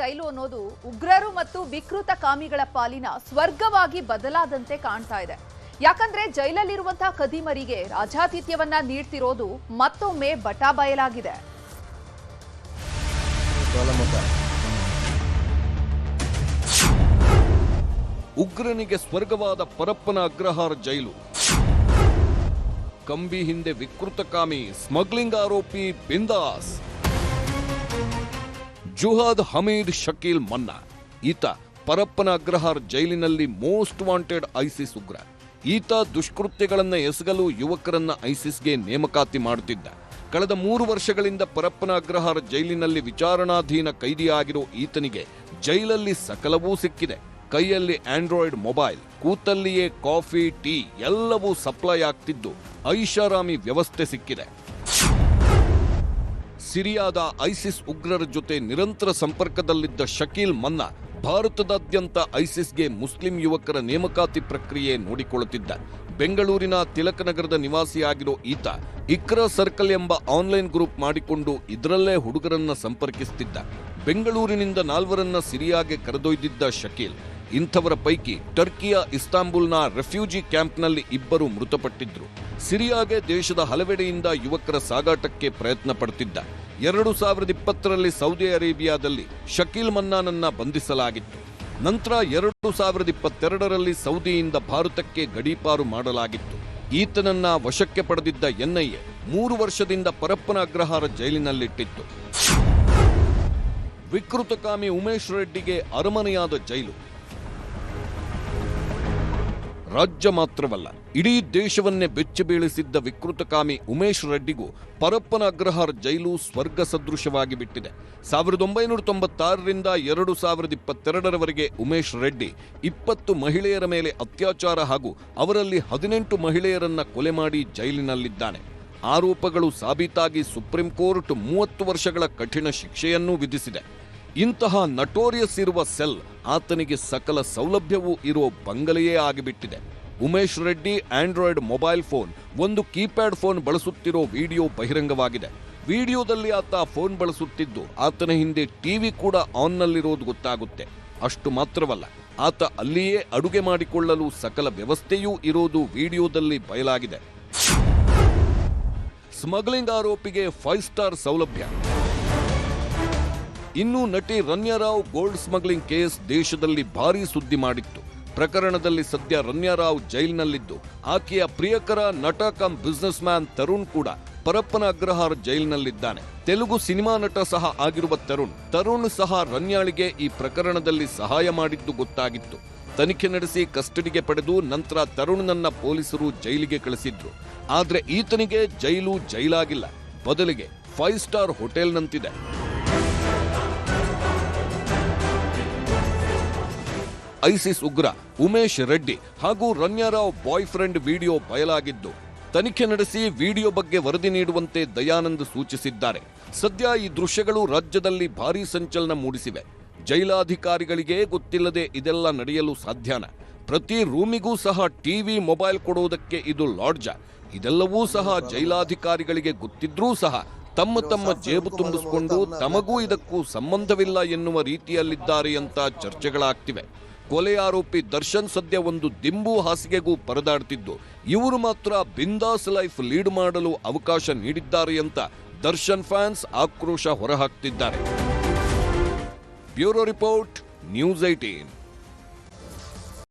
ಜೈಲು ಅನ್ನೋದು ಉಗ್ರರು ಮತ್ತು ವಿಕೃತ ಕಾಮಿಗಳ ಪಾಲಿನ ಸ್ವರ್ಗವಾಗಿ ಬದಲಾದಂತೆ ಕಾಣ್ತಾ ಇದೆ. ಯಾಕಂದ್ರೆ ಜೈಲಲ್ಲಿರುವಂತಹ ಕದಿಮರಿಗೆ ರಾಜಾತಿಥ್ಯವನ್ನ ನೀಡ್ತಿರೋದು ಮತ್ತೊಮ್ಮೆ ಬಟಾ ಬಯಲಾಗಿದೆ ಉಗ್ರನಿಗೆ ಸ್ವರ್ಗವಾದ ಪರಪ್ಪನ ಅಗ್ರಹಾರ ಜೈಲು. ಕಂಬಿ ಹಿಂದೆ ವಿಕೃತಕಾಮಿ ಸ್ಮಗ್ಲಿಂಗ್ ಆರೋಪಿ ಬಿಂದಾಸ್. ಜುಹಾದ್ ಹಮೀದ್ ಶಕೀಲ್ ಮನ್ನಾ. ಈತ ಪರಪ್ಪನ ಅಗ್ರಹಾರ್ ಜೈಲಿನಲ್ಲಿ ಮೋಸ್ಟ್ ವಾಂಟೆಡ್ ಐಸಿಸ್ ಉಗ್ರ. ಈತ ದುಷ್ಕೃತ್ಯಗಳನ್ನ ಎಸಗಲು ಯುವಕರನ್ನ ಐಸಿಸ್ಗೆ ನೇಮಕಾತಿ ಮಾಡುತ್ತಿದ್ದ. ಕಳೆದ ಮೂರು ವರ್ಷಗಳಿಂದ ಪರಪ್ಪನ ಅಗ್ರಹಾರ ಜೈಲಿನಲ್ಲಿ ವಿಚಾರಣಾಧೀನ ಕೈದಿಯಾಗಿರೋ ಈತನಿಗೆ ಜೈಲಲ್ಲಿ ಸಕಲವೂ ಸಿಕ್ಕಿದೆ. ಕೈಯಲ್ಲಿ ಆಂಡ್ರಾಯ್ಡ್ ಮೊಬೈಲ್, ಕೂತಲ್ಲಿಯೇ ಕಾಫಿ, ಟೀ ಎಲ್ಲವೂ ಸಪ್ಲೈ ಆಗ್ತಿದ್ದು ಐಷಾರಾಮಿ ವ್ಯವಸ್ಥೆ ಸಿಕ್ಕಿದೆ. ಸಿರಿಯಾದ ಐಸಿಸ್ ಉಗ್ರರ ಜೊತೆ ನಿರಂತರ ಸಂಪರ್ಕದಲ್ಲಿದ್ದ ಶಕೀಲ್ ಮನ್ನಾ ಭಾರತದಾದ್ಯಂತ ಐಸಿಸ್ಗೆ ಮುಸ್ಲಿಂ ಯುವಕರ ನೇಮಕಾತಿ ಪ್ರಕ್ರಿಯೆ ನೋಡಿಕೊಳ್ಳುತ್ತಿದ್ದ. ಬೆಂಗಳೂರಿನ ತಿಲಕನಗರದ ನಿವಾಸಿಯಾಗಿರೋ ಈತ ಇಕ್ರಾ ಸರ್ಕಲ್ ಎಂಬ ಆನ್ಲೈನ್ ಗ್ರೂಪ್ ಮಾಡಿಕೊಂಡು ಇದರಲ್ಲೇ ಹುಡುಗರನ್ನ ಸಂಪರ್ಕಿಸುತ್ತಿದ್ದ ಬೆಂಗಳೂರಿನಿಂದ ನಾಲ್ವರನ್ನ ಸಿರಿಯಾಗೆ ಕರೆದೊಯ್ದಿದ್ದ ಶಕೀಲ್ ಇಂಥವರ ಪೈಕಿ ಟರ್ಕಿಯ ಇಸ್ತಾಂಬುಲ್ನ ರೆಫ್ಯೂಜಿ ಕ್ಯಾಂಪ್ನಲ್ಲಿ ಇಬ್ಬರು ಮೃತಪಟ್ಟಿದ್ರು. ಸಿರಿಯಾಗೆ ದೇಶದ ಹಲವೆಡೆಯಿಂದ ಯುವಕರ ಸಾಗಾಟಕ್ಕೆ ಪ್ರಯತ್ನ ಪಡುತ್ತಿದ್ದ ಎರಡು ಸಾವಿರದ ಇಪ್ಪತ್ತರಲ್ಲಿ ಸೌದಿ ಅರೇಬಿಯಾದಲ್ಲಿ ಶಕೀಲ್ ಮನ್ನಾನನ್ನ ಬಂಧಿಸಲಾಗಿತ್ತು. ನಂತರ ಎರಡು ಸಾವಿರದ ಇಪ್ಪತ್ತೆರಡರಲ್ಲಿ ಸೌದಿಯಿಂದ ಭಾರತಕ್ಕೆ ಗಡೀಪಾರು ಮಾಡಲಾಗಿತ್ತು. ಈತನನ್ನ ವಶಕ್ಕೆ ಪಡೆದಿದ್ದ ಎನ್ಐಎ ಮೂರು ವರ್ಷದಿಂದ ಪರಪ್ಪನ ಅಗ್ರಹಾರ ಜೈಲಿನಲ್ಲಿಟ್ಟಿತ್ತು. ವಿಕೃತಕಾಮಿ ಉಮೇಶ್ ರೆಡ್ಡಿಗೆ ಅರಮನೆಯಾದ ಜೈಲು. ರಾಜ್ಯ ಮಾತ್ರವಲ್ಲ, ಇಡೀ ದೇಶವನ್ನೇ ಬೆಚ್ಚಿ ಬೀಳಿಸಿದ್ದ ವಿಕೃತಕಾಮಿ ಉಮೇಶ್ ರೆಡ್ಡಿಗೂ ಪರಪ್ಪನ ಅಗ್ರಹಾರ ಜೈಲು ಸ್ವರ್ಗ ಸದೃಶವಾಗಿ ಬಿಟ್ಟಿದೆ. ಸಾವಿರದ ಒಂಬೈನೂರ ತೊಂಬತ್ತಾರರಿಂದ ಎರಡು ಸಾವಿರದ ಇಪ್ಪತ್ತೆರಡರವರೆಗೆ ಉಮೇಶ್ ರೆಡ್ಡಿ ಇಪ್ಪತ್ತು ಮಹಿಳೆಯರ ಮೇಲೆ ಅತ್ಯಾಚಾರ ಹಾಗೂ ಅವರಲ್ಲಿ ಹದಿನೆಂಟು ಮಹಿಳೆಯರನ್ನ ಕೊಲೆ ಮಾಡಿ ಜೈಲಿನಲ್ಲಿದ್ದಾನೆ. ಆರೋಪಗಳು ಸಾಬೀತಾಗಿ ಸುಪ್ರೀಂ ಕೋರ್ಟ್ ಮೂವತ್ತು ವರ್ಷಗಳ ಕಠಿಣ ಶಿಕ್ಷೆಯನ್ನೂ ವಿಧಿಸಿದೆ. ಇಂತಹ ನಟೋರಿಯಸ್ ಇರುವ ಸೆಲ್ ಆತನಿಗೆ ಸಕಲ ಸೌಲಭ್ಯವೂ ಇರುವ ಬಂಗಲೆಯೇ ಆಗಿಬಿಟ್ಟಿದೆ. Umesh Reddy Android mobile phone ಒಂದು ಕೀಪ್ಯಾಡ್ ಫೋನ್ ಬಳಸುತ್ತಿರೋ ವಿಡಿಯೋ ಬಹಿರಂಗವಾಗಿದೆ. ವಿಡಿಯೋದಲ್ಲಿ ಆತ ಫೋನ್ ಬಳಸುತ್ತಿದ್ದು ಆತನ ಹಿಂದೆ ಟಿವಿ ಕೂಡ ಆನ್ನಲ್ಲಿರೋದು ಗೊತ್ತಾಗುತ್ತೆ. ಅಷ್ಟು ಮಾತ್ರವಲ್ಲ, ಆತ ಅಲ್ಲಿಯೇ ಅಡುಗೆ ಮಾಡಿಕೊಳ್ಳಲು ಸಕಲ ವ್ಯವಸ್ಥೆಯೂ ಇರೋದು ವಿಡಿಯೋದಲ್ಲಿ ಬಯಲಾಗಿದೆ. ಸ್ಮಗ್ಲಿಂಗ್ ಆರೋಪಿಗೆ ಫೈವ್ ಸ್ಟಾರ್ ಸೌಲಭ್ಯ. ಇನ್ನು ನಟಿ ರನ್ಯಾರಾವ್ ಗೋಲ್ಡ್ ಸ್ಮಗ್ಲಿಂಗ್ ಕೇಸ್ ದೇಶದಲ್ಲಿ ಭಾರೀ ಸುದ್ದಿ ಮಾಡಿತ್ತು. ಪ್ರಕರಣದಲ್ಲಿ ಸದ್ಯ ರನ್ಯಾರಾವ್ ಜೈಲಿನಲ್ಲಿದ್ದು, ಆಕೆಯ ಪ್ರಿಯಕರ ನಟ ಕಮ್ ಬಿಸ್ನೆಸ್ ಮ್ಯಾನ್ ತರುಣ್ ಕೂಡ ಪರಪ್ಪನ ಅಗ್ರಹಾರ ಜೈಲಿನಲ್ಲಿದ್ದಾನೆ. ತೆಲುಗು ಸಿನಿಮಾ ನಟ ಸಹ ಆಗಿರುವ ತರುಣ್ ತರುಣ್ ಸಹ ರನ್ಯಾಳಿಗೆ ಈ ಪ್ರಕರಣದಲ್ಲಿ ಸಹಾಯ ಮಾಡಿದ್ದು ಗೊತ್ತಾಗಿತ್ತು. ತನಿಖೆ ನಡೆಸಿ ಕಸ್ಟಡಿಗೆ ಪಡೆದು ನಂತರ ತರುಣ್ನನ್ನ ಪೊಲೀಸರು ಜೈಲಿಗೆ ಕಳಿಸಿದ್ರು. ಆದ್ರೆ ಈತನಿಗೆ ಜೈಲು ಜೈಲಾಗಿಲ್ಲ. ಬದಲಿಗೆ ಫೈವ್ ಸ್ಟಾರ್ ಹೋಟೆಲ್ನಂತಿದೆ. ಐಸಿಸ್ ಉಗ್ರ ಉಮೇಶ್ ರೆಡ್ಡಿ ಹಾಗೂ ರನ್ಯಾರಾವ್ ಬಾಯ್ ಫ್ರೆಂಡ್ ವಿಡಿಯೋ ಬಯಲಾಗಿದ್ದು, ತನಿಖೆ ನಡೆಸಿ ವಿಡಿಯೋ ಬಗ್ಗೆ ವರದಿ ನೀಡುವಂತೆ ದಯಾನಂದ್ ಸೂಚಿಸಿದ್ದಾರೆ. ಸದ್ಯ ಈ ದೃಶ್ಯಗಳು ರಾಜ್ಯದಲ್ಲಿ ಭಾರೀ ಸಂಚಲನ ಮೂಡಿಸಿವೆ. ಜೈಲಾಧಿಕಾರಿಗಳಿಗೆ ಗೊತ್ತಿಲ್ಲದೆ ಇದೆಲ್ಲ ನಡೆಯಲು ಸಾಧ್ಯನ. ಪ್ರತಿ ರೂಮಿಗೂ ಸಹ ಟಿವಿ ಮೊಬೈಲ್ ಕೊಡುವುದಕ್ಕೆ ಇದು ಲಾಡ್ಜ. ಇದೆಲ್ಲವೂ ಸಹ ಜೈಲಾಧಿಕಾರಿಗಳಿಗೆ ಗೊತ್ತಿದ್ರೂ ಸಹ ತಮ್ಮ ತಮ್ಮ ಜೇಬು ತುಂಬಿಸಿಕೊಂಡು ತಮಗೂ ಇದಕ್ಕೂ ಸಂಬಂಧವಿಲ್ಲ ಎನ್ನುವ ರೀತಿಯಲ್ಲಿದ್ದಾರೆ ಅಂತ ಚರ್ಚೆಗಳಾಗ್ತಿವೆ. ಕೊಲೆ ಆರೋಪಿ ದರ್ಶನ್ ಸದ್ಯ ಒಂದು ದಿಂಬು ಹಾಸಿಗೆಗೂ ಪರದಾಡ್ತಿದ್ದು. ಇವರು ಮಾತ್ರ ಬಿಂದಾಸ್ ಲೈಫ್ ಲೀಡ್ ಮಾಡಲು ಅವಕಾಶ ನೀಡಿದ್ದಾರೆ ಅಂತ ದರ್ಶನ್ ಫ್ಯಾನ್ಸ್ ಆಕ್ರೋಶ ಹೊರಹಾಕ್ತಿದ್ದಾರೆ. Bureau report, news eighteen